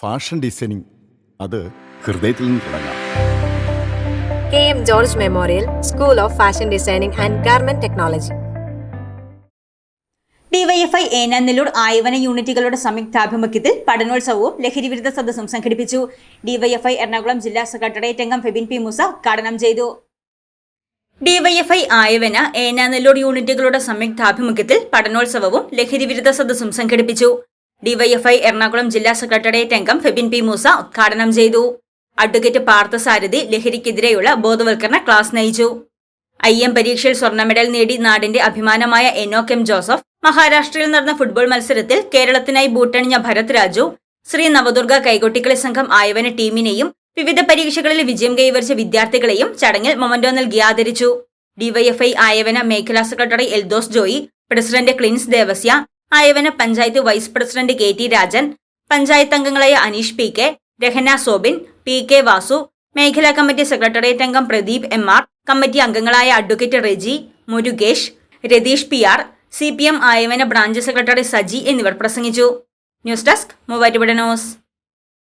Fashion designing. അത് ഹൃദയത്തിൽ നിന്ന് തുടങ്ങാം. K M George memorial school of fashion designing and garment technology. DYFI Enanalloor Ayavana യൂണിറ്റുകളുടെ സംയുക്താഭിമുഖ്യത്തിൽ പഠനോത്സവവും ലഹരിവിരുദ്ധ സദസ്സും സംഘടിപ്പിച്ചു. ഡിവൈഎഫ്ഐ എറണാകുളം ജില്ലാ സെക്രട്ടേറിയറ്റ് അംഗം ഫെബിൻ പി മൂസ ഉദ്ഘാടനം ചെയ്തു. ഡിവൈഎഫ്ഐ ആയവന ഏനാനെല്ലൂർ യൂണിറ്റുകളുടെ സംയുക്താഭിമുഖ്യത്തിൽ പഠനോത്സവവും ലഹരിവിരുദ്ധ സദസ്സും സംഘടിപ്പിച്ചു. ഡിവൈഎഫ്ഐ എറണാകുളം ജില്ലാ സെക്രട്ടേറിയറ്റ് അംഗം ഫെബിൻ പി മൂസ ഉദ്ഘാടനം ചെയ്തു. അഡ്വക്കേറ്റ് പാർത്ഥസാരഥി ലഹരിക്കെതിരെയുള്ള ബോധവൽക്കരണ ക്ലാസ് നയിച്ചു. ഐ എം പരീക്ഷയിൽ സ്വർണ മെഡൽ നേടി നാടിന്റെ അഭിമാനമായ എനോക് എം ജോസഫ് മഹാരാഷ്ട്രയിൽ നടന്ന ഫുട്ബോൾ മത്സരത്തിൽ കേരളത്തിനായി ബൂട്ടണിഞ്ഞ ഭരത് രാജു ശ്രീ നവദുർഗ കൈകൊട്ടിക്കളി സംഘം ആയവന ടീമിനെയും വിവിധ പരീക്ഷകളിൽ വിജയം കൈവരിച്ച വിദ്യാർത്ഥികളെയും ചടങ്ങിൽ മൊമന്റോ നൽകി ആദരിച്ചു. ഡിവൈഎഫ്ഐ ആയവന മേഖലാ secretary Eldhose Joy president Clins Devasya Ayavana panchayat vice president K T Rajan panchayat അംഗങ്ങളായ Aneesh P K Rahana Sobin P K Vasu മേഖലാ കമ്മിറ്റി സെക്രട്ടേറിയറ്റ് അംഗം പ്രദീപ് എം ആർ കമ്മിറ്റി അംഗങ്ങളായ advocate Reji Murukesh Rathish P R C P M Ayavana branch secretary Saji എന്നിവർ പ്രസംഗിച്ചു. News desk Muvattupuzha